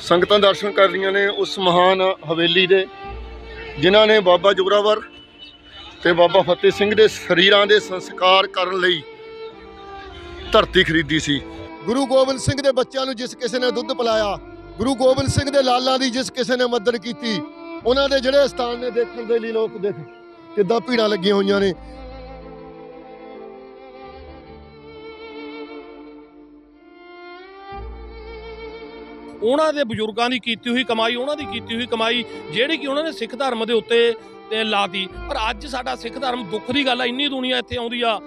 ਸੰਗਤਾਂ ਦਰਸ਼ਨ ਕਰ ਰਹੀਆਂ ਨੇ ਉਸ ਮਹਾਨ ਹਵੇਲੀ ਦੇ, ਜਿਨ੍ਹਾਂ ਨੇ ਬਾਬਾ ਜੋਰਾਵਰ ਤੇ ਬਾਬਾ ਫਤਿਹ ਸਿੰਘ ਦੇ ਸਰੀਰਾਂ ਦੇ ਸੰਸਕਾਰ ਕਰਨ ਲਈ ਧਰਤੀ ਖਰੀਦੀ ਸੀ। ਗੁਰੂ ਗੋਬਿੰਦ ਸਿੰਘ ਦੇ ਬੱਚਿਆਂ ਨੂੰ ਜਿਸ ਕਿਸੇ ਨੇ ਦੁੱਧ ਪਿਲਾਇਆ, ਗੁਰੂ ਗੋਬਿੰਦ ਸਿੰਘ ਦੇ ਲਾਲਾਂ ਦੀ ਜਿਸ ਕਿਸੇ ਨੇ ਮਦਦ ਕੀਤੀ, ਉਹਨਾਂ ਦੇ ਜਿਹੜੇ ਸਥਾਨ ਨੇ ਦੇਖਣ ਦੇ ਲਈ ਲੋਕ ਦੇਖ ਕਿੱਦਾਂ ਭੀੜਾਂ ਲੱਗੀਆਂ ਹੋਈਆਂ ਨੇ। ਉਹਨਾਂ ਦੇ ਬਜ਼ੁਰਗਾਂ ਦੀ ਕੀਤੀ ਹੋਈ ਕਮਾਈ, ਉਹਨਾਂ ਦੀ ਕੀਤੀ ਹੋਈ ਕਮਾਈ ਜਿਹੜੀ ਕਿ ਉਹਨਾਂ ਨੇ ਸਿੱਖ ਧਰਮ ਦੇ ਉੱਤੇ ਤੇ ਲਾਤੀ। ਪਰ ਅੱਜ ਸਾਡਾ ਸਿੱਖ ਧਰਮ ਦੁੱਖ ਦੀ ਗੱਲ ਆ, ਇੰਨੀ ਦੁਨੀਆ ਇੱਥੇ ਆਉਂਦੀ ਆ।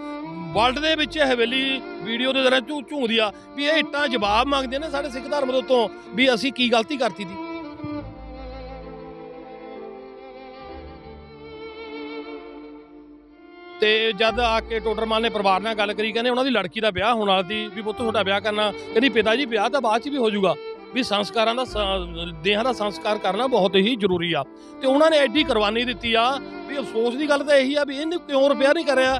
ਵਰਲਡ ਦੇ ਵਿੱਚ ਹਵੇਲੀ ਵੀਡੀਓ ਦੇ ਦਰਾਂ ਝੂ ਝੂਂਦੀ ਆ ਵੀ ਇਹ ਇੱਟਾਂ ਜਵਾਬ ਮੰਗਦੇ ਨੇ ਸਾਡੇ ਸਿੱਖ ਧਰਮ ਦੇ ਉੱਤੋਂ ਵੀ ਅਸੀਂ ਕੀ ਗਲਤੀ ਕਰਤੀ ਦੀ। ਤੇ ਜਦ ਆ ਕੇ ਟੋਡਰਮਾਨ ਨੇ ਪਰਿਵਾਰ ਨਾਲ ਗੱਲ ਕਰੀ, ਕਹਿੰਦੇ ਉਹਨਾਂ ਦੀ ਲੜਕੀ ਦਾ ਵਿਆਹ ਹੋਣ ਵਾਲਾ ਸੀ, ਵੀ ਪੁੱਤ ਤੁਹਾਡਾ ਵਿਆਹ ਕਰਨਾ, ਕਹਿੰਦੀ ਪਿਤਾ ਜੀ, ਵਿਆਹ ਤਾਂ ਬਾਅਦ ਚ ਵੀ ਹੋ ਜਾਊਗਾ। ਵੀ ਸੰਸਕਾਰਾਂ ਦਾ ਦੇਹਾਂ ਦਾ ਸੰਸਕਾਰ ਕਰਨਾ ਬਹੁਤ ਹੀ ਜ਼ਰੂਰੀ ਆ। ਤੇ ਉਹਨਾਂ ਨੇ ਐਡੀ ਕੁਰਬਾਨੀ ਦਿੱਤੀ ਆ ਵੀ ਅਫਸੋਸ ਦੀ ਗੱਲ ਤਾਂ ਇਹੀ ਆ ਵੀ ਇਹਨੇ ਕਿਉਂ ਰਿਪੇਅਰ ਨਹੀਂ ਕਰਿਆ?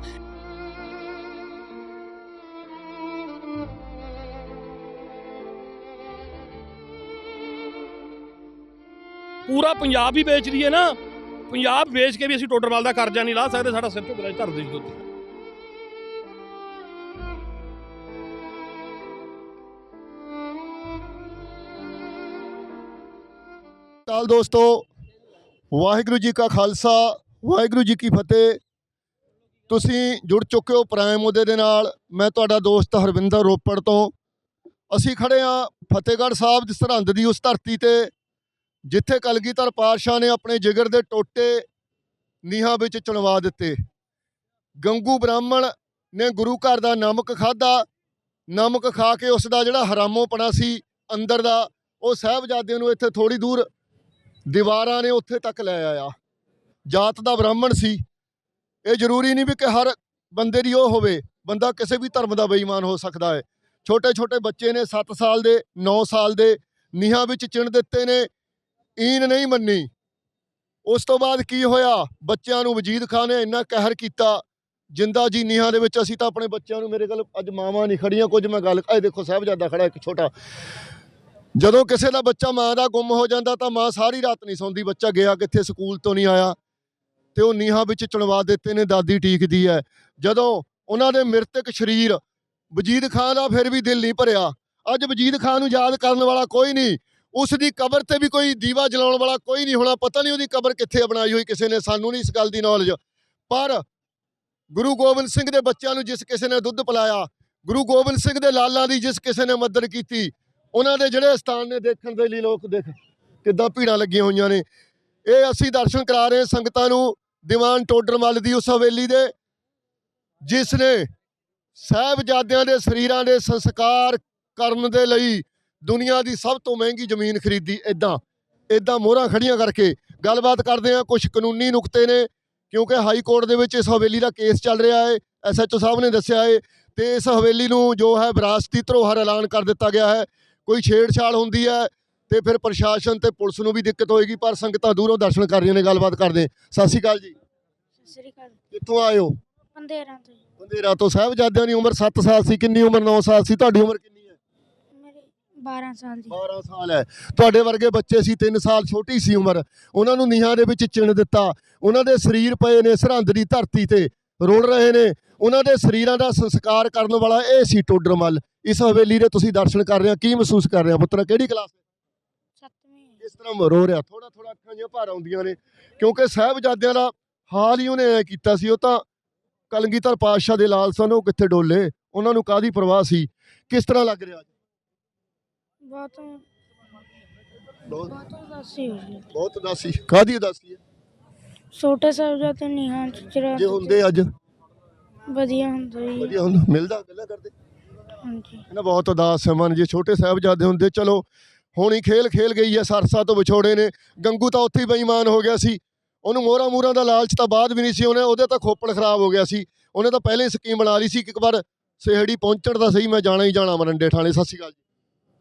ਪੂਰਾ ਪੰਜਾਬ ਹੀ ਵੇਚ ਦਈਏ ਨਾ। ਪੰਜਾਬ ਵੇਚ ਕੇ ਵੀ ਅਸੀਂ ਟੋਡਰਵਾਲ ਦਾ ਕਰਜ਼ਾ ਨਹੀਂ ਲਾ ਸਕਦੇ, ਸਾਡਾ ਸਿਰ ਝੁਕ ਧਰ ਦੇ ਜੀ ਉੱਤੇ ਦੋਸਤੋ, ਵਾਹਿਗੁਰੂ ਜੀ ਕਾ ਖਾਲਸਾ, ਵਾਹਿਗੁਰੂ ਜੀ ਕੀ ਫਤਿਹ। ਤੁਸੀਂ ਜੁੜ ਚੁੱਕੇ ਹੋ ਪ੍ਰਾਈਮ ਮੁੱਦੇ ਦੇ ਨਾਲ। ਮੈਂ ਤੁਹਾਡਾ ਦੋਸਤ ਹਰਵਿੰਦਰ ਰੋਪੜ ਤੋਂ। ਅਸੀਂ ਖੜੇ ਆ ਫਤਿਹਗੜ੍ਹ ਸਾਹਿਬ ਦੀ ਸਰਹੰਦ ਦੀ ਉਸ ਧਰਤੀ ਤੇ, ਜਿੱਥੇ ਕਲਗੀਧਰ ਪਾਤਸ਼ਾਹ ਨੇ ਆਪਣੇ ਜਿਗਰ ਦੇ ਟੋਟੇ ਨੀਹਾਂ ਵਿੱਚ ਚੁਣਵਾ ਦਿੱਤੇ। ਗੰਗੂ ਬ੍ਰਾਹਮਣ ਨੇ ਗੁਰੂ ਘਰ ਦਾ ਨਮਕ ਖਾਦਾ ਨਮਕ ਖਾ ਕੇ ਉਸ ਦਾ ਜਿਹੜਾ ਹਰਾਮੋਪਣਾ ਸੀ ਅੰਦਰ ਦਾ, ਉਹ ਸਾਹਿਬਜ਼ਾਦਿਆਂ ਨੂੰ ਇੱਥੇ ਥੋੜੀ ਦੂਰ ਦੀਵਾਰਾਂ ਨੇ ਉੱਥੇ ਤੱਕ ਲੈ ਆਇਆ। ਜਾਤ ਦਾ ਬ੍ਰਾਹਮਣ ਸੀ। ਇਹ ਜ਼ਰੂਰੀ ਨਹੀਂ ਵੀ ਕਿ ਹਰ ਬੰਦੇ ਦੀ ਉਹ ਹੋਵੇ। ਬੰਦਾ ਕਿਸੇ ਵੀ ਧਰਮ ਦਾ ਬੇਈਮਾਨ ਹੋ ਸਕਦਾ ਹੈ। ਛੋਟੇ ਛੋਟੇ ਬੱਚੇ ਨੇ 7 ਸਾਲ ਦੇ 9 ਸਾਲ ਦੇ, ਨੀਹਾਂ ਵਿੱਚ ਚਿਣ ਦਿੱਤੇ ਨੇ। ਈਨ ਨਹੀਂ ਮੰਨੀ। ਉਸ ਤੋਂ ਬਾਅਦ ਕੀ ਹੋਇਆ? ਬੱਚਿਆਂ ਨੂੰ ਵਜੀਦ ਖਾਨ ਨੇ ਇੰਨਾ ਕਹਿਰ ਕੀਤਾ, ਜਿੰਦਾ ਜੀ ਨੀਹਾਂ ਦੇ ਵਿੱਚ ਅਸੀਂ ਤਾਂ ਆਪਣੇ ਬੱਚਿਆਂ ਨੂੰ ਮੇਰੇ ਕੋਲ ਅੱਜ ਮਾਵਾਂ ਨਹੀਂ ਖੜੀਆਂ, ਕੁਝ ਮੈਂ ਗੱਲ, ਇਹ ਦੇਖੋ ਸਾਹਿਬਜ਼ਾਦਾ ਖੜਾ ਇੱਕ ਛੋਟਾ। ਜਦੋਂ ਕਿਸੇ ਦਾ ਬੱਚਾ ਮਾਂ ਦਾ ਗੁੰਮ ਹੋ ਜਾਂਦਾ ਤਾਂ ਮਾਂ ਸਾਰੀ ਰਾਤ ਨਹੀਂ ਸੌਂਦੀ, ਬੱਚਾ ਗਿਆ ਕਿੱਥੇ, ਸਕੂਲ ਤੋਂ ਨਹੀਂ ਆਇਆ। ਤੇ ਉਹ ਨੀਹਾਂ ਵਿੱਚ ਚੁਣਵਾ ਦਿੱਤੇ ਨੇ, ਦਾਦੀ ਟੀਕਦੀ ਹੈ ਜਦੋਂ ਉਹਨਾਂ ਦੇ ਮ੍ਰਿਤਕ ਸਰੀਰ ਵਜੀਦ ਖਾਨ ਦਾ ਫਿਰ ਵੀ ਦਿਲ ਨਹੀਂ ਭਰਿਆ। ਅੱਜ ਵਜੀਦ ਖਾਨ ਨੂੰ ਯਾਦ ਕਰਨ ਵਾਲਾ ਕੋਈ ਨਹੀਂ। ਉਸ ਦੀ ਕਬਰ ਤੇ ਵੀ ਕੋਈ ਦੀਵਾ ਜਲਾਉਣ ਵਾਲਾ ਕੋਈ ਨਹੀਂ ਹੋਣਾ। ਪਤਾ ਨਹੀਂ ਉਹਦੀ ਕਬਰ ਕਿੱਥੇ ਬਣਾਈ ਹੋਈ, ਕਿਸੇ ਨੇ। ਸਾਨੂੰ ਨਹੀਂ ਇਸ ਗੱਲ ਦੀ ਨੌਲੇਜ ਪਰ ਗੁਰੂ ਗੋਬਿੰਦ ਸਿੰਘ ਦੇ ਬੱਚਿਆਂ ਨੂੰ ਜਿਸ ਕਿਸੇ ਨੇ ਦੁੱਧ ਪਿਲਾਇਆ, ਗੁਰੂ ਗੋਬਿੰਦ ਸਿੰਘ ਦੇ ਲਾਲਾਂ ਦੀ ਜਿਸ ਕਿਸੇ ਨੇ ਮਦਦ ਕੀਤੀ ਉਹਨਾਂ ਦੇ ਜਿਹੜੇ ਸਥਾਨ ਨੇ ਦੇਖਣ ਦੇ ਲਈ ਲੋਕ ਦੇਖ ਕਿੱਦਾਂ ਭੀੜਾਂ ਲੱਗੀਆਂ ਹੋਈਆਂ ਨੇ। ਇਹ ਅਸੀਂ ਦਰਸ਼ਨ ਕਰਾ ਰਹੇ ਹਾਂ ਸੰਗਤਾਂ ਨੂੰ ਦੀਵਾਨ ਟੋਡਰਮੱਲ ਦੀ ਉਸ ਹਵੇਲੀ ਦੇ, ਜਿਸ ਨੇ ਸਾਹਿਬਜ਼ਾਦਿਆਂ ਦੇ ਸਰੀਰਾਂ ਦੇ ਸੰਸਕਾਰ ਕਰਨ ਦੇ ਲਈ ਦੁਨੀਆ ਦੀ ਸਭ ਤੋਂ ਮਹਿੰਗੀ ਜ਼ਮੀਨ ਖਰੀਦੀ। ਇਦਾਂ ਇਦਾਂ ਮੋਹਰਾਂ ਖੜੀਆਂ ਕਰਕੇ ਗੱਲਬਾਤ ਕਰਦੇ ਆ ਕੁਝ ਕਾਨੂੰਨੀ ਨੁਕਤੇ ਨੇ, ਕਿਉਂਕਿ ਹਾਈ ਕੋਰਟ ਦੇ ਵਿੱਚ ਇਸ ਹਵੇਲੀ ਦਾ ਕੇਸ ਚੱਲ ਰਿਹਾ ਹੈ। ਐਸਐਚਓ ਸਾਹਿਬ ਨੇ ਦੱਸਿਆ ਹੈ ਤੇ ਇਸ ਹਵੇਲੀ ਨੂੰ ਜੋ ਹੈ ਵਿਰਾਸਤੀ ਧਰੋਹਰ ਐਲਾਨ ਕਰ ਦਿੱਤਾ ਗਿਆ ਹੈ। ਕੋਈ ਛੇੜਛਾੜ ਹੁੰਦੀ ਹੈ ਤੇ ਫਿਰ ਪ੍ਰਸ਼ਾਸਨ ਤੇ ਪੁਲਿਸ ਨੂੰ ਵੀ ਦਿੱਕਤ ਹੋਏਗੀ ਪਰ ਸੰਗਤਾਂ ਦੂਰੋਂ ਦਰਸ਼ਨ ਕਰ ਰਹੀਆਂ ਨੇ ਗੱਲਬਾਤ ਕਰਦੇ। ਸਤਿ ਸ਼੍ਰੀ ਅਕਾਲ ਜੀ। ਸਤਿ ਸ੍ਰੀ ਅਕਾਲ। ਕਿੱਥੋਂ ਆਏ ਹੋ? ਪੰਦੇਰਾਂ ਤੋਂ ਜੀ। ਬੰਦੇਰਾ ਤੋਂ। ਸਾਹਿਬਜ਼ਾਦਿਆਂ ਦੀ ਉਮਰ 7 ਸਾਲ ਸੀ ਕਿੰਨੀ ਉਮਰ? 9 ਸਾਲ ਸੀ। ਤੁਹਾਡੀ ਉਮਰ ਕਿੰਨੀ ਹੈ? ਮੇਰੀ 12 ਸਾਲ ਦੀ। 12 ਸਾਲ ਹੈ। ਤੁਹਾਡੇ ਵਰਗੇ ਬੱਚੇ ਸੀ 3 ਸਾਲ ਛੋਟੀ ਸੀ ਉਮਰ। ਉਹਨਾਂ ਨੂੰ ਨੀਹਾਂ ਦੇ ਵਿੱਚ ਚਿਣ ਦਿੱਤਾ। ਉਹਨਾਂ ਦੇ ਸਰੀਰ ਪਏ ਨੇ ਸਰਹੰਦ ਦੀ ਧਰਤੀ ਤੇ। ਰੋੜ ਰਹੇ ਨੇ। ਉਹਨਾਂ ਦੇ ਸਰੀਰਾਂ ਦਾ ਸੰਸਕਾਰ ਕਰਨ ਵਾਲਾ ਇਹ ਸੀ ਟੋਡਰਮੱਲ। ਇਸ ਹਵੇਲੀ ਦੇ ਤੁਸੀਂ ਦਰਸ਼ਨ ਕਰ ਰਹੇ ਹੋ ਕੀ ਮਹਿਸੂਸ ਕਰ ਰਹੇ ਹੋ ਪੁੱਤਰ? ਕਿਹੜੀ ਕਲਾਸ ਸੱਤਵੀਂ। ਇਸ ਤਰ੍ਹਾਂ ਰੋ ਰਿਹਾ ਥੋੜਾ ਥੋੜਾ ਅੱਖਾਂ ਜਿਹੀਆਂ ਭਰ ਆਉਂਦੀਆਂ ਨੇ ਕਿਉਂਕਿ ਸਾਹਿਬਜ਼ਾਦਿਆਂ ਦਾ ਹਾਲ ਹੀ ਉਹਨੇ ਐ ਕੀਤਾ ਸੀ ਉਹ ਤਾਂ ਕਲਗੀਧਰ ਪਾਤਸ਼ਾਹ ਦੇ ਲਾਲ ਸਨ ਉਹ ਕਿੱਥੇ ਡੋਲੇ? ਉਹਨਾਂ ਨੂੰ ਕਾਦੀ ਪਰਵਾਹ ਸੀ? ਕਿਸ ਤਰ੍ਹਾਂ ਲੱਗ ਰਿਹਾ? ਬਹੁਤ ਬਹੁਤ ਬਹੁਤ ਉਦਾਸੀ ਹੋਈ ਬਹੁਤ ਉਦਾਸੀ। ਕਾਦੀ ਉਦਾਸੀ ਹੈ? ਛੋਟੇ ਸਾਹਿਬਜ਼ਾਦੇ ਨਿਹਾਂ ਚ ਚਿਰਾ ਜੇ ਹੁੰਦੇ ਅੱਜ? ਵਧੀਆ ਹੁੰਦਾ ਜੀ। ਵਧੀਆ ਹੁੰਦਾ ਮਿਲਦਾ ਗੱਲਾਂ ਕਰਦੇ। ਹਾਂਜੀ। ਇਹਨਾਂ ਬਹੁਤ ਉਦਾਸ ਹੈ ਮਨ ਜੇ ਛੋਟੇ ਸਾਹਿਬਜ਼ਾਦੇ ਹੁੰਦੇ ਚਲੋ ਹੁਣ ਹੀ ਖੇਲ ਖੇਲ ਗਈ ਹੈ ਸਰਸਾ ਤੋਂ ਵਿਛੋੜੇ ਨੇ ਗੰਗੂ ਤਾਂ ਉੱਥੇ ਹੀ ਬੇਈਮਾਨ ਹੋ ਗਿਆ ਸੀ। ਉਹਨੂੰ ਮੋਹਰਾ ਮੂਹਰਾਂ ਦਾ ਲਾਲਚ ਤਾਂ ਬਾਅਦ ਵੀ ਨਹੀਂ ਸੀ ਉਹਨੇ ਉਹਦੇ ਤਾਂ ਖੋਪੜ ਖਰਾਬ ਹੋ ਗਿਆ ਸੀ। ਉਹਨੇ ਤਾਂ ਪਹਿਲੇ ਹੀ ਸਕੀਮ ਬਣਾ ਲਈ ਸੀ ਕਿ ਇੱਕ ਵਾਰ ਸਿਹੜੀ ਪਹੁੰਚਣ ਦਾ ਸਹੀ ਮੈਂ ਜਾਣਾ ਹੀ ਜਾਣਾ ਮਰੰਡੇ ਥਾਣੇ। ਸਤਿ ਸ਼੍ਰੀ ਅਕਾਲ ਜੀ।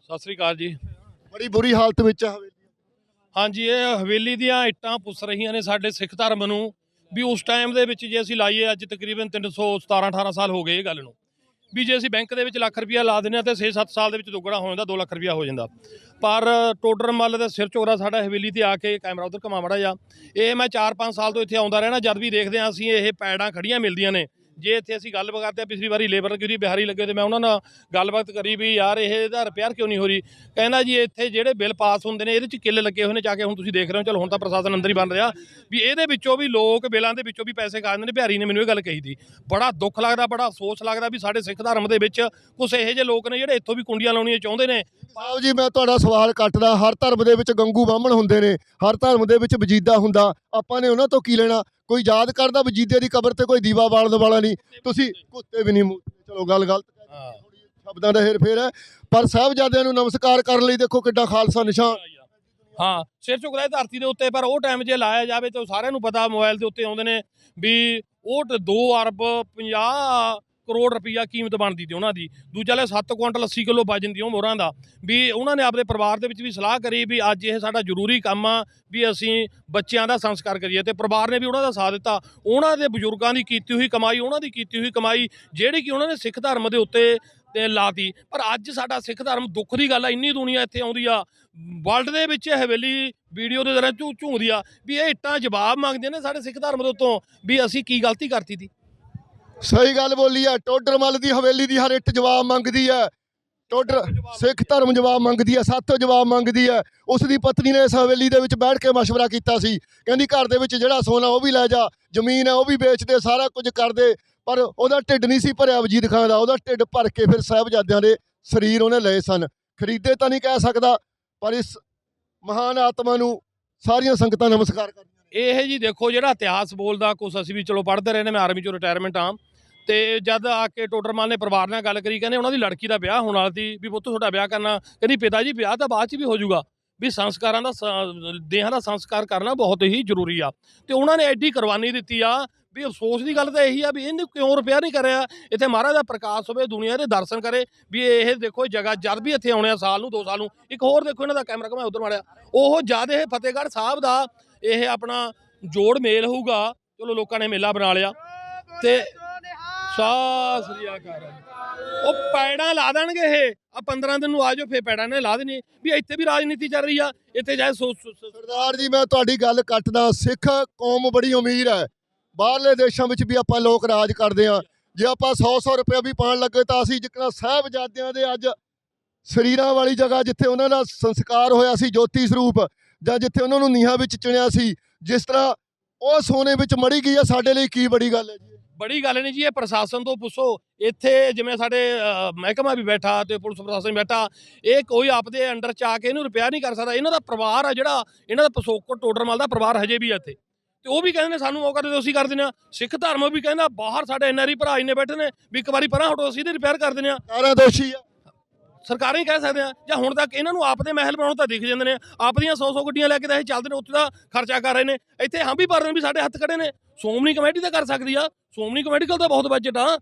ਸਤਿ ਸ੍ਰੀ ਅਕਾਲ ਜੀ। ਬੜੀ ਬੁਰੀ ਹਾਲਤ ਵਿੱਚ ਆ ਹਵੇਲੀ। ਹਾਂਜੀ ਇਹ ਹਵੇਲੀ ਦੀਆਂ ਇੱਟਾਂ ਪੁੱਸ ਰਹੀਆਂ ਨੇ ਸਾਡੇ ਸਿੱਖ ਧਰਮ ਨੂੰ ਵੀ ਉਸ ਟਾਈਮ ਦੇ ਵਿੱਚ ਜੇ ਅਸੀਂ ਲਾਈਏ ਅੱਜ ਤਕਰੀਬਨ 317 18 ਸਾਲ ਹੋ ਗਏ ਇਹ ਗੱਲ ਨੂੰ। ਵੀ ਜੇ ਅਸੀਂ ਬੈਂਕ ਦੇ ਵਿੱਚ ਲੱਖ ਰੁਪਇਆ ਲਾ ਦਿੰਦੇ ਆ ਤੇ 6-7 ਸਾਲ ਦੇ ਵਿੱਚ ਦੁੱਗਣਾ ਹੋ ਜਾਂਦਾ 2 ਲੱਖ ਰੁਪਇਆ ਹੋ ਜਾਂਦਾ। ਪਰ ਟੋਡਰ ਮੱਲ ਦੇ ਸਿਰ ਚੋਰਾ ਸਾਡਾ ਹਵੇਲੀ ਤੇ ਆ ਕੇ ਕੈਮਰਾ ਉਧਰ ਘਮਾ ਮੜਾ ਜਾ ਇਹ ਮੈਂ 4-5 ਸਾਲ ਤੋਂ ਇੱਥੇ ਆਉਂਦਾ ਰਹਿਣਾ, ਜਦ ਵੀ ਦੇਖਦੇ ਆ ਅਸੀਂ ਇਹ ਪੈੜਾਂ ਖੜੀਆਂ ਮਿਲਦੀਆਂ ਨੇ। ਜੇ ਇੱਥੇ ਅਸੀਂ ਗੱਲ ਕਰਦੇ ਆ ਪਿਛਲੀ ਵਾਰੀ ਲੇਬਰ ਕਿਉਂ ਬਿਹਾਰੀ ਲੱਗੇ ਤੇ ਮੈਂ ਉਹਨਾਂ ਨਾਲ ਗੱਲਬਾਤ ਕਰੀ ਵੀ ਯਾਰ ਇਹ ਇਹਦਾ ਰਿਪੇਅਰ ਕਿਉਂ ਨਹੀਂ ਹੋ ਰਹੀ? ਕਹਿੰਦਾ ਜੀ ਇੱਥੇ ਜਿਹੜੇ ਬਿੱਲ ਪਾਸ ਹੁੰਦੇ ਨੇ, ਇਹਦੇ ਚ ਕਿੱਲ ਲੱਗੇ ਹੋਏ ਨੇ, ਜਾ ਕੇ ਹੁਣ ਤੁਸੀਂ ਦੇਖ ਰਹੇ ਹੋ, ਚਲੋ ਹੁਣ ਤਾਂ ਪ੍ਰਸ਼ਾਸਨ ਅੰਦਰ ਹੀ ਬਣ ਰਿਹਾ ਵੀ ਇਹਦੇ ਵਿੱਚੋਂ ਵੀ ਲੋਕ ਬਿੱਲਾਂ ਦੇ ਵਿੱਚੋਂ ਵੀ ਪੈਸੇ ਖਾਂਦੇ ਨੇ, ਬਿਹਾਰੀ ਨੇ ਮੈਨੂੰ ਇਹ ਗੱਲ ਕਹੀ ਸੀ। ਬੜਾ ਦੁੱਖ ਲੱਗਦਾ, ਬੜਾ ਅਫਸੋਸ ਲੱਗਦਾ ਵੀ ਸਾਡੇ ਸਿੱਖ ਧਰਮ ਦੇ ਵਿੱਚ ਕੁਝ ਇਹੋ ਜਿਹੇ ਲੋਕ ਨੇ ਜਿਹੜੇ ਇੱਥੋਂ ਵੀ ਕੁੰਡੀਆਂ ਲਾਉਣੀਆਂ ਚਾਹੁੰਦੇ ਨੇ। ਸਾਹਿਬ ਜੀ, ਮੈਂ ਤੁਹਾਡਾ ਸਵਾਲ ਕੱਟਦਾ, ਹਰ ਧਰਮ ਦੇ ਵਿੱਚ ਗੰਗੂ ਬਾਹਮਣ ਹੁੰਦੇ ਨੇ, ਹਰ ਧਰਮ ਦੇ ਵਿੱਚ ਵਜੀਦਾ ਹੁੰਦਾ, ਆਪਾਂ ਨੇ ਉਹਨਾਂ ਤੋਂ ਕੀ ਲੈਣਾ? ਕੋਈ ਯਾਦ ਕਰਦਾ ਵਜੀਦੇ ਦੀ ਕਬਰ ਤੇ ਕੋਈ ਦੀਵਾ ਬਾਲਣ ਵਾਲਾ ਨਹੀਂ? ਤੁਸੀਂ ਕੁੱਤੇ ਵੀ ਨਹੀਂ ਚਲੋ ਗੱਲ ਗਲਤ ਹਾਂ। ਸ਼ਬਦਾਂ ਦਾ ਹੇਰ ਫੇਰ ਹੈ। ਪਰ ਸਾਹਿਬਜ਼ਾਦਿਆਂ ਨੂੰ ਨਮਸਕਾਰ ਕਰਨ ਲਈ ਦੇਖੋ ਕਿੱਡਾ ਖਾਲਸਾ ਨਿਸ਼ਾਨ। ਹਾਂ ਸਿਰ ਝੁਕਦਾ ਧਰਤੀ ਦੇ ਉੱਤੇ ਪਰ ਉਹ ਟਾਈਮ ਜੇ ਲਾਇਆ ਜਾਵੇ ਤਾਂ ਸਾਰਿਆਂ ਨੂੰ ਪਤਾ ਮੋਬਾਈਲ ਦੇ ਉੱਤੇ ਆਉਂਦੇ ਨੇ ਵੀ ਉਹ 2 ਅਰਬ 50 ਕਰੋੜ ਰੁਪਈਆ ਕੀਮਤ ਬਣਦੀ ਤੇ ਉਹਨਾਂ ਦੀ। ਦੂਜਾ ਲੈ 7 ਕੁਇੰਟਲ 80 ਕਿਲੋ ਵਜਨ ਦੀ ਉਹ ਮੋਹਰਾਂ ਦਾ। ਵੀ ਉਹਨਾਂ ਨੇ ਆਪਦੇ ਪਰਿਵਾਰ ਦੇ ਵਿੱਚ ਵੀ ਸਲਾਹ ਕਰੀ ਵੀ ਅੱਜ ਇਹ ਸਾਡਾ ਜ਼ਰੂਰੀ ਕੰਮ ਆ ਵੀ ਅਸੀਂ ਬੱਚਿਆਂ ਦਾ ਸੰਸਕਾਰ ਕਰੀਏ ਤੇ ਪਰਿਵਾਰ ਨੇ ਵੀ ਉਹਨਾਂ ਦਾ ਸਾਥ ਦਿੱਤਾ। ਉਹਨਾਂ ਦੇ ਬਜ਼ੁਰਗਾਂ ਦੀ ਕੀਤੀ ਹੋਈ ਕਮਾਈ, ਉਹਨਾਂ ਦੀ ਕੀਤੀ ਹੋਈ ਕਮਾਈ ਜਿਹੜੀ ਕਿ ਉਹਨਾਂ ਨੇ ਸਿੱਖ ਧਰਮ ਦੇ ਉੱਤੇ ਤੇ ਲਾਤੀ। ਪਰ ਅੱਜ ਸਾਡਾ ਸਿੱਖ ਧਰਮ ਦੁੱਖ ਦੀ ਗੱਲ ਆ, ਇੰਨੀ ਦੁਨੀਆ ਇੱਥੇ ਆਉਂਦੀ ਆ ਵਰਲਡ ਦੇ ਵਿੱਚ ਹਵੇਲੀ ਵੀਡੀਓ ਦੇ ਤਰ੍ਹਾਂ ਝੂ ਝੂੰਦੀ ਆ ਵੀ ਇਹ ਇੱਟਾਂ ਜਵਾਬ ਮੰਗਦੇ ਨੇ ਸਾਡੇ ਸਿੱਖ ਧਰਮ ਦੇ ਉੱਤੋਂ ਵੀ ਅਸੀਂ ਕੀ ਗਲਤੀ ਕਰਤੀ ਤੀ। ਸਹੀ ਗੱਲ ਬੋਲੀ ਆ, ਟੋਡਰ ਮੱਲ ਦੀ ਹਵੇਲੀ ਦੀ ਹਰ ਇੱਟ ਜਵਾਬ ਮੰਗਦੀ ਆ। ਟੋਡਰ ਸਿੱਖ ਧਰਮ ਜਵਾਬ ਮੰਗਦੀ ਆ, ਸਾਤੋਂ ਜਵਾਬ ਮੰਗਦੀ ਆ। ਉਸ ਦੀ ਪਤਨੀ ਨੇ ਇਸ ਹਵੇਲੀ ਦੇ ਵਿੱਚ ਬੈਠ ਕੇ مشਵਰਾ ਕੀਤਾ ਸੀ। ਕਹਿੰਦੀ ਘਰ ਦੇ ਵਿੱਚ ਜਿਹੜਾ ਸੋਨਾ ਉਹ ਵੀ ਲੈ ਜਾ, ਜ਼ਮੀਨ ਹੈ ਉਹ ਵੀ ਵੇਚਦੇ ਸਾਰਾ ਕੁਝ ਕਰਦੇ ਪਰ ਉਹਦਾ ਢਿੱਡ ਨਹੀਂ ਸੀ ਭਰਿਆ ਵਜੀਦ ਖਾਨ ਦਾ, ਉਹਦਾ ਢਿੱਡ ਭਰ ਕੇ ਫਿਰ ਸਾਹਿਬਜ਼ਾਦਿਆਂ ਦੇ ਸਰੀਰ ਉਹਨੇ ਲਏ ਸਨ। ਖਰੀਦੇ ਤਾਂ ਨਹੀਂ ਕਹਿ ਸਕਦਾ, ਪਰ ਇਸ ਮਹਾਨ ਆਤਮਾ ਨੂੰ ਸਾਰੀਆਂ ਸੰਗਤਾਂ ਨਮਸਕਾਰ ਕਰਦੀਆਂ ਇਹ ਜੀ ਦੇਖੋ ਜਿਹੜਾ ਇਤਿਹਾਸ ਬੋਲਦਾ, ਕੁਛ ਅਸੀਂ ਵੀ ਚਲੋ ਪੜ੍ਹਦੇ ਰਹੇ ਨੇ ਮੈਂ ਆਰਮੀ ਚੋਂ ਰਿਟਾਇਰਮੈਂਟ ਆਮ ਤੇ ਜਦ ਆ ਕੇ ਟੋਡਰਮਲ ਨੇ ਪਰਿਵਾਰ ਨਾਲ ਗੱਲ ਕਰੀ, ਕਹਿੰਦੇ ਉਹਨਾਂ ਦੀ ਲੜਕੀ ਦਾ ਵਿਆਹ ਹੋਣ ਵਾਲਾ ਸੀ, ਵੀ ਪੁੱਤ ਤੁਹਾਡਾ ਵਿਆਹ ਕਰਨਾ। ਕਹਿੰਦੀ, ਪਿਤਾ ਜੀ, ਵਿਆਹ ਤਾਂ ਬਾਅਦ ਚ ਵੀ ਹੋ ਜਾਊਗਾ। ਵੀ ਸੰਸਕਾਰਾਂ ਦਾ ਸ- ਦੇਹਾਂ ਦਾ ਸੰਸਕਾਰ ਕਰਨਾ ਬਹੁਤ ਹੀ ਜ਼ਰੂਰੀ ਆ। ਤੇ ਉਹਨਾਂ ਨੇ ਐਡੀ ਕੁਰਬਾਨੀ ਦਿੱਤੀ ਆ, ਵੀ ਅਫਸੋਸ ਦੀ ਗੱਲ ਤਾਂ ਇਹੀ ਆ, ਵੀ ਇਹਨੂੰ ਕਿਉਂ ਰਿਪੇਅਰ ਨਹੀਂ ਕਰਿਆ? ਇੱਥੇ ਮਹਾਰਾਜ ਦਾ ਪ੍ਰਕਾਸ਼ ਹੋਵੇ, ਦੁਨੀਆ ਦੇ ਦਰਸ਼ਨ ਕਰੇ, ਵੀ ਇਹ ਦੇਖੋ ਜਗ੍ਹਾ ਜਦ ਵੀ ਇੱਥੇ ਆਉਣੇ ਆ, ਸਾਲ ਨੂੰ 2 ਸਾਲ ਨੂੰ, ਇੱਕ ਹੋਰ ਦੇਖੋ ਇਹਨਾਂ ਦਾ ਕੈਮਰਾ ਘੁਮਾਇਆ, ਉਧਰ ਮਾਰਿਆ। ਉਹ ਜਦ ਇਹ ਫਤਿਹਗੜ੍ਹ ਸਾਹਿਬ ਦਾ ਇਹ ਆਪਣਾ ਜੋੜ ਮੇਲ ਹੋਊਗਾ, ਚਲੋ ਲੋਕਾਂ ਨੇ ਮੇਲਾ ਬਣਾ ਲਿਆ। ਤੇ ਸਤਿ ਸ੍ਰੀ ਅਕਾਲ। ਉਹ ਪੈੜਾਂ ਲਾ ਦੇਣਗੇ ਇਹ। ਆ 15 ਦਿਨ ਨੂੰ ਆ ਜਾਓ, ਫੇਰ ਪੈੜਾਂ ਨੇ ਲਾ ਦੇਣੀ ਵੀ ਇੱਥੇ ਵੀ ਰਾਜਨੀਤੀ ਚੱਲ ਰਹੀ ਆ, ਇੱਥੇ ਜਾਏ ਸਰਦਾਰ ਜੀ, ਮੈਂ ਤੁਹਾਡੀ ਗੱਲ ਕੱਟਦਾ। ਸਿੱਖ ਕੌਮ ਬੜੀ ਅਮੀਰ ਹੈ। ਬਾਹਰਲੇ ਦੇਸ਼ਾਂ ਵਿੱਚ ਵੀ ਆਪਾਂ ਲੋਕ ਰਾਜ ਕਰਦੇ ਆ ਜੇ ਆਪਾਂ 100-100 ਰੁਪਏ ਵੀ ਪਾਣ ਲੱਗੇ ਤਾਂ ਅਸੀਂ ਜਿੱਕਣਾ ਸਾਹਿਬਜ਼ਾਦਿਆਂ ਦੇ ਅੱਜ ਸਰੀਰਾਂ ਵਾਲੀ ਜਗ੍ਹਾ ਜਿੱਥੇ ਉਹਨਾਂ ਦਾ ਸੰਸਕਾਰ ਹੋਇਆ ਸੀ, ਜੋਤੀ ਸਰੂਪ, ਜਾਂ ਜਿੱਥੇ ਉਹਨਾਂ ਨੂੰ ਨੀਹਾਂ ਵਿੱਚ ਚੁਣਿਆ ਸੀ, ਜਿਸ ਤਰ੍ਹਾਂ ਉਹ ਸੋਨੇ ਵਿੱਚ ਮੜੀ ਗਈ ਆ, ਸਾਡੇ ਲਈ ਕੀ ਬੜੀ ਗੱਲ ਹੈ ਜੀ। ਬੜੀ ਗੱਲ ਨਹੀਂ ਜੀ ਇਹ ਪ੍ਰਸ਼ਾਸਨ ਤੋਂ ਪੁੱਛੋ। ਇੱਥੇ ਜਿਵੇਂ ਸਾਡੇ ਮਹਿਕਮਾ ਵੀ ਬੈਠਾ ਤੇ ਪੁਲਿਸ ਪ੍ਰਸ਼ਾਸਨ ਵੀ ਬੈਠਾ ਇਹ ਕੋਈ ਆਪਦੇ ਅੰਡਰ ਚ ਆ ਕੇ ਇਹਨੂੰ ਰਿਪੇਅਰ ਨਹੀਂ ਕਰ ਸਕਦਾ। ਇਹਨਾਂ ਦਾ ਪਰਿਵਾਰ ਆ ਜਿਹੜਾ ਇਹਨਾਂ ਦਾ ਪਸੋਕਰ ਟੋਡਰਮਲ ਦਾ ਪਰਿਵਾਰ ਹਜੇ ਵੀ ਇੱਥੇ। ਤੇ ਉਹ ਵੀ ਕਹਿੰਦੇ ਨੇ ਸਾਨੂੰ ਮੌਕਾ ਦੇ ਦਿਓ ਅਸੀਂ ਕਰ ਦਿੰਦੇ ਆ ਸਿੱਖ ਧਰਮ ਵੀ ਕਹਿੰਦਾ ਬਾਹਰ ਸਾਡੇ ਐਨਆਰਈ ਭਰਾ ਇੰਨੇ ਬੈਠੇ ਨੇ ਵੀ ਇੱਕ ਵਾਰੀ ਪਰਾਂ ਹਟੋ ਅਸੀਂ ਇਹਦੇ ਰਿਪੇਅਰ ਕਰ ਦਿੰਦੇ ਆ ਸਾਰਾ ਦੋਸ਼ੀ ਆ। ਸਰਕਾਰਾਂ ਹੀ ਕਹਿ ਸਕਦੇ ਆ ਜਾਂ ਹੁਣ ਤੱਕ ਇਹਨਾਂ ਨੂੰ ਆਪਦੇ ਮਹਿਲ ਬਣਾਉਣ ਤਾਂ ਦਿਖ ਜਾਂਦੇ ਨੇ। ਆਪਦੀਆਂ 100 100 ਗੱਡੀਆਂ ਲੈ ਕੇ ਤਾਂ ਇਹ ਚੱਲਦੇ ਨੇ ਉੱਥੇ ਦਾ ਖਰਚਾ ਕਰ ਰਹੇ ਨੇ। ਇੱਥੇ ਹਾਂ ਵੀ ਭਰ ਰਹੇ ਵੀ ਸਾਡੇ ਹੱਥ ਖੜੇ ਨੇ। ਸੋਮਨੀ ਕਮੇਟੀ ਤਾਂ ਕਰ ਸਕਦੀ ਆ ਸੋਮਨੀ ਕਮੇਟੀ ਕੋਲ ਤਾਂ ਬਹੁਤ ਬਜਟ ਆ।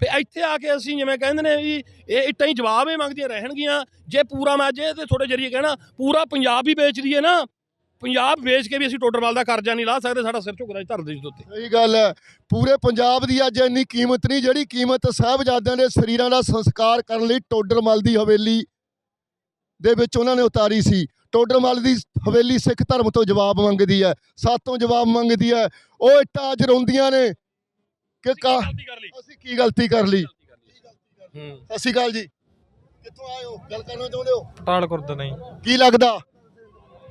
ਫੇ ਇੱਥੇ ਆ ਕੇ ਅਸੀਂ ਜਿਵੇਂ ਕਹਿੰਦੇ ਨੇ ਵੀ ਇਹ ਇੱਟਾਂ ਹੀ ਜਵਾਬ ਇਹ ਮੰਗਦੀਆਂ ਰਹਿਣਗੀਆਂ। ਜੇ ਪੂਰਾ ਮੈਂ ਜੇ ਤੇ ਤੁਹਾਡੇ ਜਰੀਏ ਕਹਿਣਾ, ਪੂਰਾ ਪੰਜਾਬ ਹੀ ਵੇਚ ਦਈਏ ਨਾ, ਪੰਜਾਬ ਵੇਚ ਕੇ ਵੀ ਅਸੀਂ ਟੋਡਰਵਾਲ ਦਾ ਕਰਜ਼ਾ ਨਹੀਂ ਲਾ ਸਕਦੇ, ਸਾਡਾ ਸਿਰ ਝੁਕਦਾ ਜੀ ਧਰਦੇ ਜੀ ਉੱਤੇ। ਸਹੀ ਗੱਲ ਹੈ। ਪੂਰੇ ਪੰਜਾਬ ਦੀ ਅੱਜ ਇੰਨੀ ਕੀਮਤ ਨਹੀਂ, ਜਿਹੜੀ ਕੀਮਤ ਸਾਹਿਬਜ਼ਾਦਿਆਂ ਦੇ ਸਰੀਰਾਂ ਦਾ ਸੰਸਕਾਰ ਕਰਨ ਲਈ ਟੋਡਰਮਲ ਦੀ ਹਵੇਲੀ ਦੇ ਵਿੱਚ ਉਹਨਾਂ ਨੇ ਉਤਾਰੀ ਸੀ। ਟੋਡਰਮਲ ਦੀ ਹਵੇਲੀ ਸਿੱਖ ਧਰਮ ਤੋਂ ਜਵਾਬ ਮੰਗਦੀ ਹੈ ਸਾਤੋਂ ਜਵਾਬ ਮੰਗਦੀ ਹੈ। ਉਹ ਇੱਟਾਂ ਅੱਜ ਰੋਂਦੀਆਂ ਨੇ ਕਿ ਕਾ ਅਸੀਂ ਕੀ ਗਲਤੀ ਕਰ ਲਈ? ਹੂੰ। ਸਤਿ ਸ਼੍ਰੀ ਅਕਾਲ ਜੀ। ਕਿੱਥੋਂ ਆਏ ਹੋ? ਗੱਲ ਕਰਨਾ ਚਾਹੁੰਦੇ ਹੋ? ਪਠਾਨਕੋਟ ਤੋਂ ਨਹੀਂ। ਕੀ ਲੱਗਦਾ?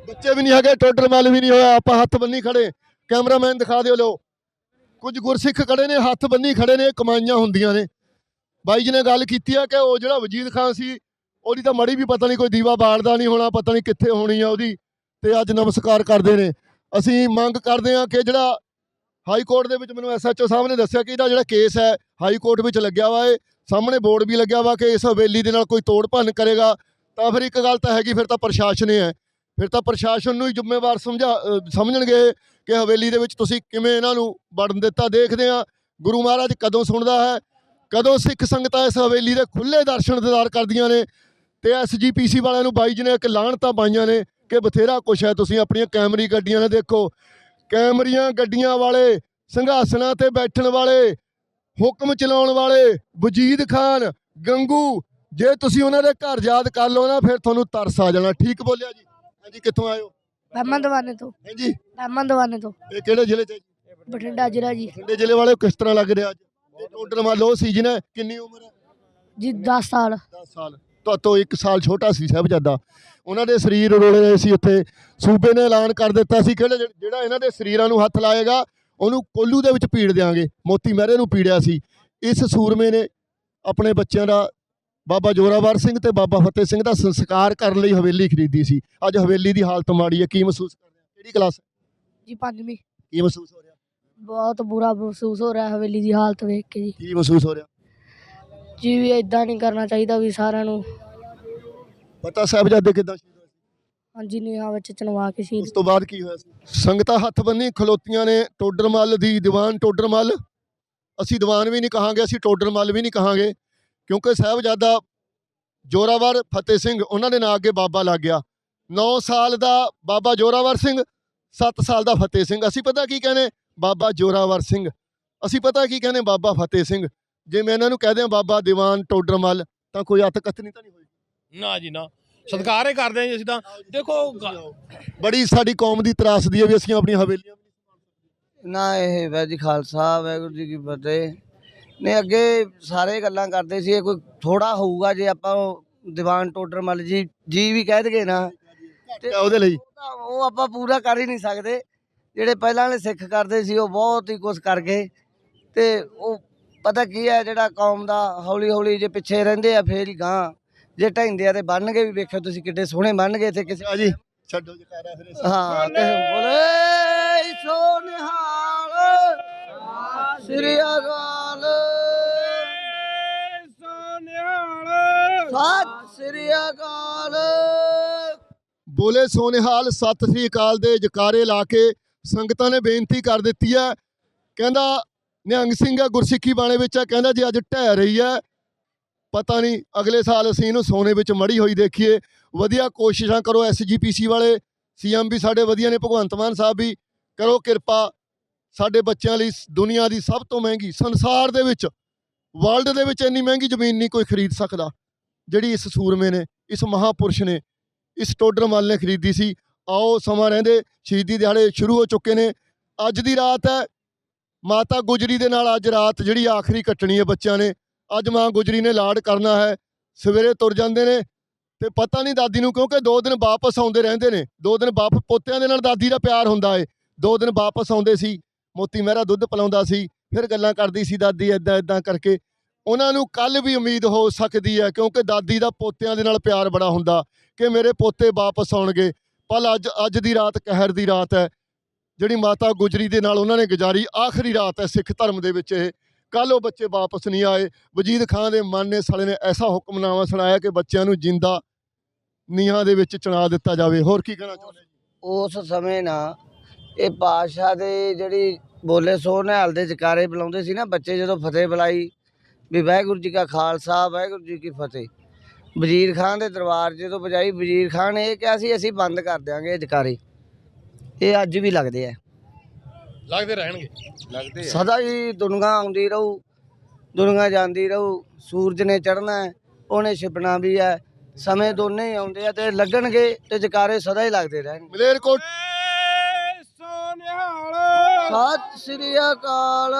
ਬੱਚੇ ਵੀ ਨਹੀਂ ਹੈਗੇ ਟੋਡਰਮਲ ਵੀ ਨਹੀਂ ਹੋਇਆ। ਆਪਾਂ ਹੱਥ ਬੰਨੀ ਖੜੇ। ਕੈਮਰਾਮੈਨ ਦਿਖਾ ਦਿਓ ਲੋ ਕੁਝ ਗੁਰਸਿੱਖ ਖੜੇ ਨੇ ਹੱਥ ਬੰਨੀ ਖੜੇ ਨੇ ਇਹ ਕਮਾਈਆਂ ਹੁੰਦੀਆਂ ਨੇ। ਬਾਈ ਜੀ ਨੇ ਗੱਲ ਕੀਤੀ ਆ ਕਿ ਉਹ ਜਿਹੜਾ ਵਜੀਦ ਖਾਨ ਸੀ ਉਹਦੀ ਤਾਂ ਮੜੀ ਵੀ ਪਤਾ ਨਹੀਂ ਕੋਈ ਦੀਵਾ ਬਾਲਦਾ ਨਹੀਂ ਹੋਣਾ, ਪਤਾ ਨਹੀਂ ਕਿੱਥੇ ਹੋਣੀ ਆ ਉਹਦੀ, ਤੇ ਅੱਜ ਨਮਸਕਾਰ ਕਰਦੇ ਨੇ। ਅਸੀਂ ਮੰਗ ਕਰਦੇ ਹਾਂ ਕਿ ਜਿਹੜਾ ਹਾਈ ਕੋਰਟ ਦੇ ਵਿੱਚ ਮੈਨੂੰ ਐਸਐਚਓ ਸਾਹਿਬ ਨੇ ਦੱਸਿਆ ਕਿ ਇਹਦਾ ਜਿਹੜਾ ਕੇਸ ਹੈ, ਹਾਈ ਕੋਰਟ ਵਿੱਚ ਲੱਗਿਆ ਵਾ ਏ ਸਾਹਮਣੇ ਬੋਰਡ ਵੀ ਲੱਗਿਆ ਵਾ ਕਿ ਇਸ ਹਵੇਲੀ ਦੇ ਨਾਲ ਕੋਈ ਤੋੜ ਭੰਨ ਕਰੇਗਾ, ਤਾਂ ਫਿਰ ਇੱਕ ਗੱਲ ਤਾਂ ਹੈਗੀ, ਫਿਰ ਤਾਂ ਪ੍ਰਸ਼ਾਸਨ ਹੀ ਹੈ। ਫਿਰ ਤਾਂ ਪ੍ਰਸ਼ਾਸਨ ਨੂੰ ਹੀ ਜ਼ਿੰਮੇਵਾਰ ਸਮਝਾ ਸਮਝਣਗੇ ਕਿ ਹਵੇਲੀ ਦੇ ਵਿੱਚ ਤੁਸੀਂ ਕਿਵੇਂ ਇਹਨਾਂ ਨੂੰ ਵੜਨ ਦਿੱਤਾ। ਦੇਖਦੇ ਆ ਗੁਰੂ ਮਹਾਰਾਜ ਕਦੋਂ ਸੁਣਦਾ ਹੈ, ਕਦੋਂ ਸਿੱਖ ਸੰਗਤਾਂ ਇਸ ਹਵੇਲੀ ਦੇ ਖੁੱਲੇ ਦਰਸ਼ਨ ਦਿਦਾਰ ਕਰਦੀਆਂ ਨੇ ਤੇ ਐਸਜੀਪੀਸੀ ਵਾਲਿਆਂ ਨੂੰ ਬਾਈ ਜੀ ਨੇ ਇੱਕ ਲਾਹਣਤਾਂ ਪਾਈਆਂ ਨੇ ਕਿ ਬਥੇਰਾ ਕੁਛ ਹੈ ਤੁਸੀਂ ਆਪਣੀਆਂ ਕੈਮਰੀ ਗੱਡੀਆਂ ਨੇ ਦੇਖੋ। ਕੈਮਰੀਆਂ ਗੱਡੀਆਂ ਵਾਲੇ ਸਿੰਘਾਸਨਾਂ ਤੇ ਬੈਠਣ ਵਾਲੇ ਹੁਕਮ ਚਲਾਉਣ ਵਾਲੇ ਵਜੀਦ ਖਾਨ ਗੰਗੂ ਜੇ ਤੁਸੀਂ ਉਹਨਾਂ ਦੇ ਘਰ ਯਾਦ ਕਰ ਲਓ ਨਾ ਫਿਰ ਤੁਹਾਨੂੰ ਤਰਸ ਆ ਜਾਣਾ। ਠੀਕ ਬੋਲਿਆ ਜੀ? ਹਾਂਜੀ ਕਿੱਥੋਂ ਹੋ? ਬਹਿਮਨ ਦਵਾਨੇ ਤੋਂ। ਹਾਂਜੀ? ਬਹਿਮਨ ਦਵਾਨੇ ਤੋਂ। ਇਹ ਕਿਹੜੇ ਜ਼ਿਲ੍ਹੇ ਚ ਹੈ ਜੀ? ਬਠਿੰਡਾ ਜ਼ਿਲ੍ਹਾ ਜੀ। ਬਠਿੰਡੇ ਜ਼ਿਲ੍ਹੇ ਵਾਲੇ ਕਿਸ ਤਰ੍ਹਾਂ ਲੱਗ ਰਿਹਾ ਅੱਜ? ਇਹ ਮੰਨ ਲਓ ਸੀਜ਼ਨ ਹੈ ਕਿੰਨੀ ਉਮਰ ਹੈ? ਜੀ 10 ਸਾਲ। 10 ਸਾਲ। ਤੁਹਾਤੋਂ 1 ਸਾਲ ਛੋਟਾ ਸੀ ਸਾਹਿਬਜ਼ਾਦਾ। ਉਹਨਾਂ ਦੇ ਸਰੀਰ ਰੋਲੇ ਹੋਏ ਸੀ ਉੱਥੇ। ਸੂਬੇ ਨੇ ਐਲਾਨ ਕਰ ਦਿੱਤਾ ਸੀ ਕਿ ਜਿਹੜਾ ਇਹਨਾਂ ਦੇ ਸਰੀਰਾਂ ਨੂੰ ਹੱਥ ਲਾਏਗਾ ਉਹਨੂੰ ਕੋਲੂ ਦੇ ਵਿੱਚ ਪੀੜ ਦਿਆਂਗੇ। ਮੋਤੀ ਮਹਿਰੇ ਨੂੰ ਪੀੜਿਆ ਸੀ। ਇਸ ਸੂਰਮੇ ਨੇ ਆਪਣੇ ਬੱਚਿਆਂ ਦਾ ਬਾਬਾ ਜੋਰਾਵਰ ਸਿੰਘ ਤੇ ਬਾਬਾ ਫਤਿਹ ਸਿੰਘ ਦਾ ਸੰਸਕਾਰ ਕਰਨ ਲਈ ਹਵੇਲੀ ਖਰੀਦੀ ਸੀ। ਅੱਜ ਹਵੇਲੀ ਦੀ ਹਾਲਤ ਮਾੜੀ ਹੈ। ਕੀ ਮਹਿਸੂਸ ਕਰ ਰਹੇ ਕਿਹੜੀ ਕਲਾਸ ਜੀ ਪੰਜਵੀਂ। ਕੀ ਮਹਿਸੂਸ ਹੋ ਰਿਹਾ? ਬਹੁਤ ਬੁਰਾ ਮਹਿਸੂਸ ਹੋ ਰਿਹਾ ਹਵੇਲੀ ਦੀ ਹਾਲਤ ਵੇਖ ਕੇ ਜੀ। ਕੀ ਮਹਿਸੂਸ ਹੋ ਰਿਹਾ? ਜੀ ਵੀ ਇਦਾਂ ਨਹੀਂ ਕਰਨਾ ਚਾਹੀਦਾ ਵੀ ਸਾਰਿਆਂ ਨੂੰ। ਪਤਾ ਸਾਹਿਬਜ਼ਾਦੇ ਕਿਦਾਂ ਸ਼ਹੀਦ ਹੋਏ ਸੀ? ਹਾਂਜੀ ਨੀਹਾਂ ਵਿੱਚ ਚਣਵਾ ਕੇ ਸ਼ਹੀਦ ਉਸ ਤੋਂ ਬਾਅਦ ਕੀ ਹੋਇਆ ਸੀ? ਸੰਗਤਾਂ ਹੱਥ ਬੰਨੀ ਖਲੋਤੀਆਂ ਨੇ ਟੋਡਰਮੱਲ ਦੀ ਦੀਵਾਨ ਟੋਡਰਮੱਲ ਅਸੀਂ ਦੀਵਾਨ ਵੀ ਨਹੀਂ ਕਹਾਂਗੇ ਅਸੀਂ ਟੋਡਰਮੱਲ ਵੀ ਨਹੀਂ ਕਹਾਂਗੇ ਕਿਉਂਕਿ ਸਾਹਿਬਜ਼ਾਦਾ ਜੋਰਾਵਰ ਫਤਿਹ ਸਿੰਘ ਉਹਨਾਂ ਦੇ ਨਾਂ ਅੱਗੇ ਬਾਬਾ ਲੱਗ ਗਿਆ। 9 ਸਾਲ ਦਾ ਬਾਬਾ ਜੋਰਾਵਰ ਸਿੰਘ 7 ਸਾਲ ਦਾ ਫਤਿਹ ਸਿੰਘ। ਅਸੀਂ ਪਤਾ ਕੀ ਕਹਿੰਦੇ? ਬਾਬਾ ਜੋਰਾਵਰ ਸਿੰਘ। ਅਸੀਂ ਪਤਾ ਕੀ ਕਹਿੰਦੇ? ਬਾਬਾ ਫਤਿਹ ਸਿੰਘ। ਜੇ ਮੈਂ ਇਹਨਾਂ ਨੂੰ ਕਹਿ ਦਿਆਂ ਬਾਬਾ ਦੀਵਾਨ ਟੋਡਰਮੱਲ ਤਾਂ ਕੋਈ ਅਤਕਥਨੀ ਤਾਂ ਨਹੀਂ ਹੋਈ ਨਾ ਜੀ ਨਾ। ਸਤਿਕਾਰ ਹੀ ਕਰਦੇ ਹਾਂ ਜੀ ਅਸੀਂ ਤਾਂ। ਦੇਖੋ ਗ- ਬੜੀ ਸਾਡੀ ਕੌਮ ਦੀ ਤਰਾਸਦੀ ਹੈ ਵੀ ਅਸੀਂ ਆਪਣੀਆਂ ਹਵੇਲੀਆਂ ਨਾ ਇਹ ਵਾਹਿਗੁਰੂ ਜੀ ਖਾਲਸਾ ਵਾਹਿਗੁਰੂ ਜੀ ਕੀ ਫਤਿਹ। ਨੇ ਅੱਗੇ ਸਾਰੇ ਗੱਲਾਂ ਕਰਦੇ ਸੀ ਇਹ ਕੋਈ ਥੋੜਾ ਹੋਊਗਾ ਜੇ ਆਪਾਂ ਉਹ ਦੀਵਾਨ ਟੋਡਰ ਮੱਲ ਜੀ ਜੀ ਵੀ ਕਹਿ ਦਗੇ ਨਾ। ਤੇ ਉਹਦੇ ਲਈ। ਤਾਂ ਉਹ ਆਪਾਂ ਪੂਰਾ ਕਰ ਹੀ ਨਹੀਂ ਸਕਦੇ। ਜਿਹੜੇ ਪਹਿਲਾਂ ਵਾਲੇ ਸਿੱਖ ਕਰਦੇ ਸੀ ਉਹ ਬਹੁਤ ਹੀ ਕੁਝ ਕਰ ਗਏ। ਤੇ ਉਹ ਪਤਾ ਕੀ ਹੈ ਜਿਹੜਾ ਕੌਮ ਦਾ ਹੌਲੀ ਹੌਲੀ ਜੇ ਪਿੱਛੇ ਰਹਿੰਦੇ ਆ ਫੇਰ ਹੀ ਗਾਂ ਜੇ ਢੈਂਦੇ ਆ ਤੇ ਬੰਨਗੇ ਵੀ ਵੇਖਿਓ ਤੁਸੀਂ ਕਿੱਡੇ ਸੋਹਣੇ ਬੰਨਗੇ ਇੱਥੇ ਕਿਸੇ ਆ ਜੀ ਛੱਡੋ ਜਕਾਰਾ ਫਿਰ ਇਸ ਹਾਂ ਤੇ ਬੋਲੇ ਸੋ ਨਿਹਾਲ ਸ੍ਰੀ ਅਕਾਲ। ਸਤਿ ਸ੍ਰੀ ਅਕਾਲ। ਬੋਲੇ ਸੋਨਿਹਾਲ ਸਤਿ ਸ੍ਰੀ ਅਕਾਲ ਦੇ ਜਕਾਰੇ ਲਾ ਕੇ ਸੰਗਤਾਂ ਨੇ ਬੇਨਤੀ ਕਰ ਦਿੱਤੀ ਹੈ। ਕਹਿੰਦਾ ਨਿਹੰਗ ਸਿੰਘ ਆ ਗੁਰਸਿੱਖੀ ਬਾਣੇ ਵਿੱਚ ਆ, ਕਹਿੰਦਾ ਜੇ ਅੱਜ ਢਹਿ ਰਹੀ ਹੈ ਪਤਾ ਨਹੀਂ ਅਗਲੇ ਸਾਲ ਅਸੀਂ ਇਹਨੂੰ ਸੋਨੇ ਵਿੱਚ ਮੜੀ ਹੋਈ ਦੇਖੀਏ। ਵਧੀਆ ਕੋਸ਼ਿਸ਼ਾਂ ਕਰੋ ਐਸਜੀਪੀਸੀ ਵਾਲੇ। ਸੀਐਮ ਵੀ ਸਾਡੇ ਵਧੀਆ ਨੇ, ਭਗਵੰਤ ਮਾਨ ਸਾਹਿਬ ਵੀ। ਕਰੋ ਕਿਰਪਾ। ਸਾਡੇ ਬੱਚਿਆਂ ਲਈ ਦੁਨੀਆ ਦੀ ਸਭ ਤੋਂ ਮਹਿੰਗੀ, ਸੰਸਾਰ ਦੇ ਵਿੱਚ ਵਰਲਡ ਦੇ ਵਿੱਚ ਇੰਨੀ ਮਹਿੰਗੀ ਜ਼ਮੀਨ ਨਹੀਂ ਕੋਈ ਖਰੀਦ ਸਕਦਾ। ਜਿਹੜੀ ਇਸ ਸੂਰਮੇ ਨੇ, ਇਸ ਮਹਾਪੁਰਸ਼ ਨੇ, ਇਸ ਟੋਡਰਮਲ ਨੇ ਖਰੀਦੀ ਸੀ। ਆਓ ਸਮਾਂ ਰਹਿੰਦੇ, ਸ਼ਹੀਦੀ ਦਿਹਾੜੇ ਸ਼ੁਰੂ ਹੋ ਚੁੱਕੇ ਨੇ। ਅੱਜ ਦੀ ਰਾਤ ਹੈ ਮਾਤਾ ਗੁਜਰੀ ਦੇ ਨਾਲ ਅੱਜ ਰਾਤ ਜਿਹੜੀ ਆਖਰੀ ਕੱਟਣੀ ਹੈ ਬੱਚਿਆਂ ਨੇ, ਅੱਜ ਮਾਂ ਗੁਜਰੀ ਨੇ ਲਾਡ ਕਰਨਾ ਹੈ, ਸਵੇਰੇ ਤੁਰ ਜਾਂਦੇ ਨੇ ਤੇ ਪਤਾ ਨਹੀਂ ਦਾਦੀ ਨੂੰ ਕਿਉਂਕਿ ਦੋ ਦਿਨ ਵਾਪਸ ਆਉਂਦੇ ਰਹਿੰਦੇ ਨੇ, ਦੋ ਦਿਨ ਬਾਪ ਪੋਤਿਆਂ ਦੇ ਨਾਲ ਦਾਦੀ ਦਾ ਪਿਆਰ ਹੁੰਦਾ ਏ, ਦੋ ਦਿਨ ਵਾਪਸ ਆਉਂਦੇ ਸੀ, ਮੋਤੀ ਮਹਿਰਾ ਦੁੱਧ ਪਿਲਾਉਂਦਾ ਸੀ, ਫਿਰ ਗੱਲਾਂ ਕਰਦੀ ਸੀ ਦਾਦੀ ਐਦਾਂ ਐਦਾਂ ਕਰਕੇ, ਉਹਨਾਂ ਨੂੰ ਕੱਲ ਵੀ ਉਮੀਦ ਹੋ ਸਕਦੀ ਹੈ ਕਿਉਂਕਿ ਦਾਦੀ ਦਾ ਪੋਤਿਆਂ ਦੇ ਨਾਲ ਪਿਆਰ ਬੜਾ ਹੁੰਦਾ ਕਿ ਮੇਰੇ ਪੋਤੇ ਵਾਪਸ ਆਉਣਗੇ, ਪਰ ਅੱਜ ਅੱਜ ਦੀ ਰਾਤ ਕਹਿਰ ਦੀ ਰਾਤ ਹੈ ਜਿਹੜੀ ਮਾਤਾ ਗੁਜਰੀ ਦੇ ਨਾਲ ਉਹਨਾਂ ਨੇ ਗੁਜ਼ਾਰੀ, ਆਖਰੀ ਰਾਤ ਹੈ ਸਿੱਖ ਧਰਮ ਦੇ ਵਿੱਚ ਇਹ। ਕੱਲ ਉਹ ਬੱਚੇ ਵਾਪਸ ਨਹੀਂ ਆਏ। ਵਜੀਦ ਖਾਨ ਦੇ ਮਨ ਨੇ ਸਾਲੇ ਨੇ ਐਸਾ ਹੁਕਮਨਾਮਾ ਸੁਣਾਇਆ ਕਿ ਬੱਚਿਆਂ ਨੂੰ ਜਿੰਦਾ ਨੀਹਾਂ ਦੇ ਵਿੱਚ ਚਣਾ ਦਿੱਤਾ ਜਾਵੇ। ਹੋਰ ਕੀ ਕਹਿਣਾ ਚਾਹੁੰਦੇ ਉਸ ਸਮੇਂ ਨਾ ਇਹ ਪਾਤਸ਼ਾਹ ਦੇ ਜਿਹੜੀ ਬੋਲੇ ਸੋ ਨਿਹਾਲ ਦੇ ਜਕਾਰੇ ਬੁਲਾਉਂਦੇ ਸੀ ਨਾ ਬੱਚੇ, ਜਦੋਂ ਫਤਿਹ ਬੁਲਾਈ ਵੀ ਵਾਹਿਗੁਰੂ ਜੀ ਕਾ ਖਾਲਸਾ, ਵਾਹਿਗੁਰੂ ਜੀ ਕੀ ਫਤਿਹ। ਵਜ਼ੀਰ ਖਾਨ ਦੇ ਦਰਬਾਰ ਜਦੋਂ ਬਜਾਈ ਵਜ਼ੀਰ ਖਾਨ ਨੇ ਇਹ ਕਿਹਾ ਸੀ, ਅਸੀਂ ਬੰਦ ਕਰ ਦਿਆਂਗੇ ਇਹ ਜਕਾਰੇ। ਇਹ ਅੱਜ ਵੀ ਲੱਗਦੇ ਆ। ਲੱਗਦੇ ਰਹਿਣਗੇ। ਸਦਾ ਹੀ ਦੁਨੀਆ ਆਉਂਦੀ ਰਹੂ ਦੁਨੀਆ ਜਾਂਦੀ ਰਹੂ ਸੂਰਜ ਨੇ ਚੜ੍ਹਨਾ ਹੈ ਉਹਨੇ ਛਿਪਣਾ ਵੀ ਹੈ ਸਮੇਂ ਦੋਨੇ ਹੀ ਆਉਂਦੇ ਆ ਤੇ ਲੱਗਣਗੇ ਤੇ ਜਕਾਰੇ ਸਦਾ ਹੀ ਲੱਗਦੇ ਰਹਿਣਗੇ। ਮਲੇਰਕੋਟ ਸਤਿ ਸ੍ਰੀ ਅਕਾਲ।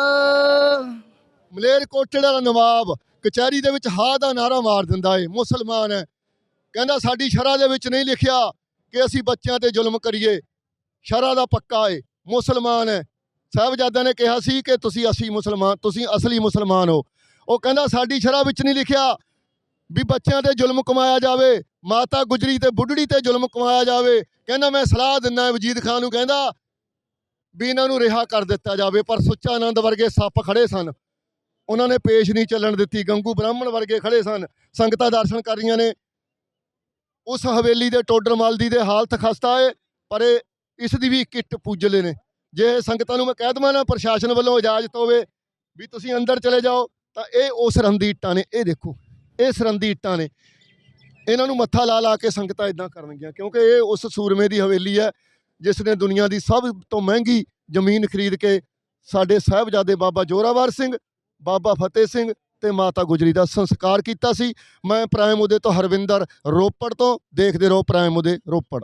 ਮਲੇਰਕੋਟੜੇ ਦਾ ਨਵਾਬ ਕਚਹਿਰੀ ਦੇ ਵਿੱਚ ਹਾ ਦਾ ਨਾਰਾ ਮਾਰ ਦਿੰਦਾ ਏ ਮੁਸਲਮਾਨ। ਹੈ ਕਹਿੰਦਾ ਸਾਡੀ ਸ਼ਰ੍ਹਾ ਦੇ ਵਿੱਚ ਨਹੀਂ ਲਿਖਿਆ ਕਿ ਅਸੀਂ ਬੱਚਿਆਂ ਤੇ ਜ਼ੁਲਮ ਕਰੀਏ ਸ਼ਰਾ ਦਾ ਪੱਕਾ ਏ, ਮੁਸਲਮਾਨ ਹੈ। ਸਾਹਿਬਜ਼ਾਦਿਆਂ ਨੇ ਕਿਹਾ ਸੀ ਕਿ ਤੁਸੀਂ ਅਸੀਂ ਮੁਸਲਮਾਨ, ਤੁਸੀਂ ਅਸਲੀ ਮੁਸਲਮਾਨ ਹੋ। ਉਹ ਕਹਿੰਦਾ, ਸਾਡੀ ਸ਼ਰਾ ਵਿੱਚ ਨਹੀਂ ਲਿਖਿਆ ਵੀ ਬੱਚਿਆਂ ਤੇ ਜ਼ੁਲਮ ਕਮਾਇਆ ਜਾਵੇ, ਮਾਤਾ ਗੁਜਰੀ ਤੇ ਬੁੱਢੜੀ ਤੇ ਜ਼ੁਲਮ ਕਮਾਇਆ ਜਾਵੇ। ਕਹਿੰਦਾ, ਮੈਂ ਸਲਾਹ ਦਿੰਦਾ ਵਜੀਦ ਖਾਨ ਨੂੰ, ਕਹਿੰਦਾ ਵੀ ਇਹਨਾਂ ਨੂੰ ਰਿਹਾ ਕਰ ਦਿੱਤਾ ਜਾਵੇ, ਪਰ ਸੁੱਚਾ ਆਨੰਦ ਵਰਗੇ ਸੱਪ ਖੜੇ ਸਨ। ਉਹਨਾਂ ਨੇ ਪੇਸ਼ ਨਹੀਂ ਚੱਲਣ ਦਿੱਤੀ, ਗੰਗੂ ਬ੍ਰਾਹਮਣ ਵਰਗੇ ਖੜੇ ਸਨ। ਸੰਗਤਾਂ ਦਰਸ਼ਨ ਕਰ ਰਹੀਆਂ ਨੇ। ਉਸ ਹਵੇਲੀ ਦੇ ਟੋਡਰ ਦੀ ਦੇ ਹਾਲਤ ਖਸਤਾ ਏ, ਪਰ ਇਹ ਇਸ ਦੀ ਵੀ ਕਿੱਟ ਪੁੱਜਲੇ ਨੇ। ਜੇ ਸੰਗਤਾਂ ਨੂੰ ਮੈਂ ਕਹਿ ਦਵਾਂ ਨਾ, ਪ੍ਰਸ਼ਾਸਨ ਵੱਲੋਂ ਇਜਾਜ਼ਤ ਹੋਵੇ ਵੀ ਤੁਸੀਂ ਅੰਦਰ ਚਲੇ ਜਾਓ, ਤਾਂ ਇਹ ਉਹ ਸਰਹੰਦੀ ਇੱਟਾਂ ਨੇ। ਇਹ ਦੇਖੋ ਇਹ ਸਰਹੰਦੀ ਇੱਟਾਂ ਨੇ। ਇਹਨਾਂ ਨੂੰ ਮੱਥਾ ਲਾ ਲਾ ਕੇ ਸੰਗਤਾਂ ਇਦਾਂ ਕਰਨਗੀਆਂ, ਕਿਉਂਕਿ ਇਹ ਉਸ ਸੂਰਮੇ ਦੀ ਹਵੇਲੀ ਹੈ, ਜਿਸ ਨੇ ਦੁਨੀਆ ਦੀ ਸਭ ਤੋਂ ਮਹਿੰਗੀ ਜ਼ਮੀਨ ਖਰੀਦ ਕੇ ਸਾਡੇ ਸਾਹਿਬਜ਼ਾਦੇ ਬਾਬਾ ਜੋਰਾਵਰ ਸਿੰਘ, ਬਾਬਾ ਫਤਿਹ ਸਿੰਘ ਤੇ ਮਾਤਾ ਗੁਜਰੀ ਦਾ ਸੰਸਕਾਰ ਕੀਤਾ ਸੀ। ਮੈਂ ਪ੍ਰਾਇਮ ਉਹਦੇ ਤੋਂ ਹਰਵਿੰਦਰ ਰੋਪੜ ਤੋਂ, ਦੇਖਦੇ ਰਹੋ ਪ੍ਰਾਇਮ ਉਹਦੇ ਰੋਪੜ।